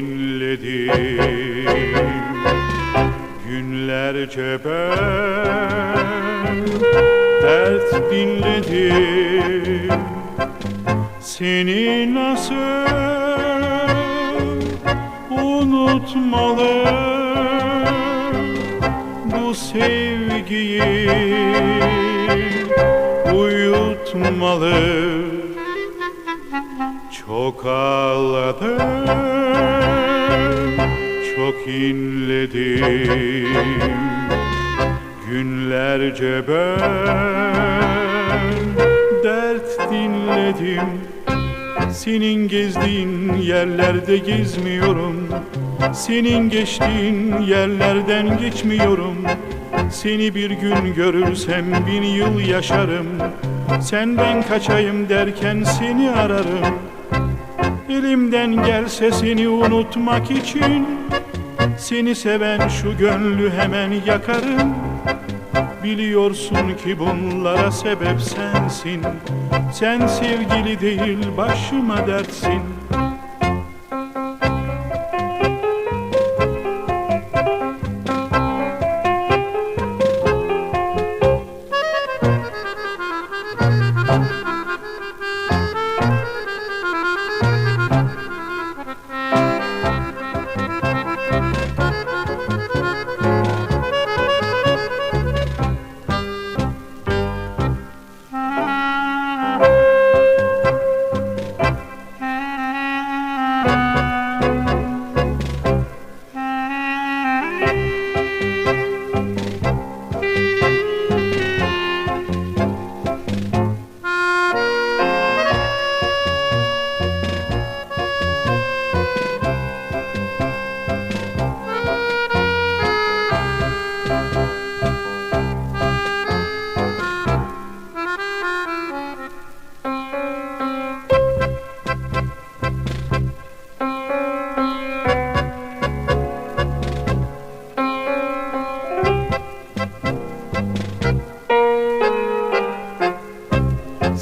dinledim. Günlerce ben dert dinledim. Seni nasıl unutmalı Bu sevgiyi uyutmalı çok ağladım, çok inledim. Günlerce ben dert dinledim. Senin gezdiğin yerlerde gezmiyorum. Senin geçtiğin yerlerden geçmiyorum. Seni bir gün görürsem bin yıl yaşarım. Senden kaçayım derken seni ararım Elimden gelse seni unutmak için. Seni seven şu gönlü hemen yakarım. Biliyorsun ki bunlara sebep sensin. Sen sevgili değil başıma dertsin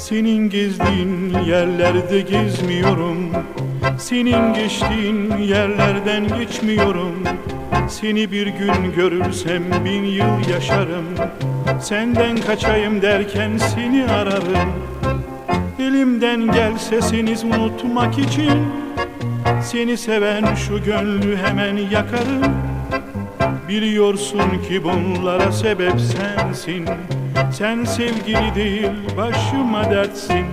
Senin gezdiğin yerlerde gezmiyorum. Senin geçtiğin yerlerden geçmiyorum. Seni bir gün görürsem bin yıl yaşarım. Senden kaçayım derken seni ararım. Elimden gelse seni unutmak için Seni seven şu gönlü hemen yakarım Biliyorsun ki bunlara sebep sensin. Sen sevgili değil başıma dertsin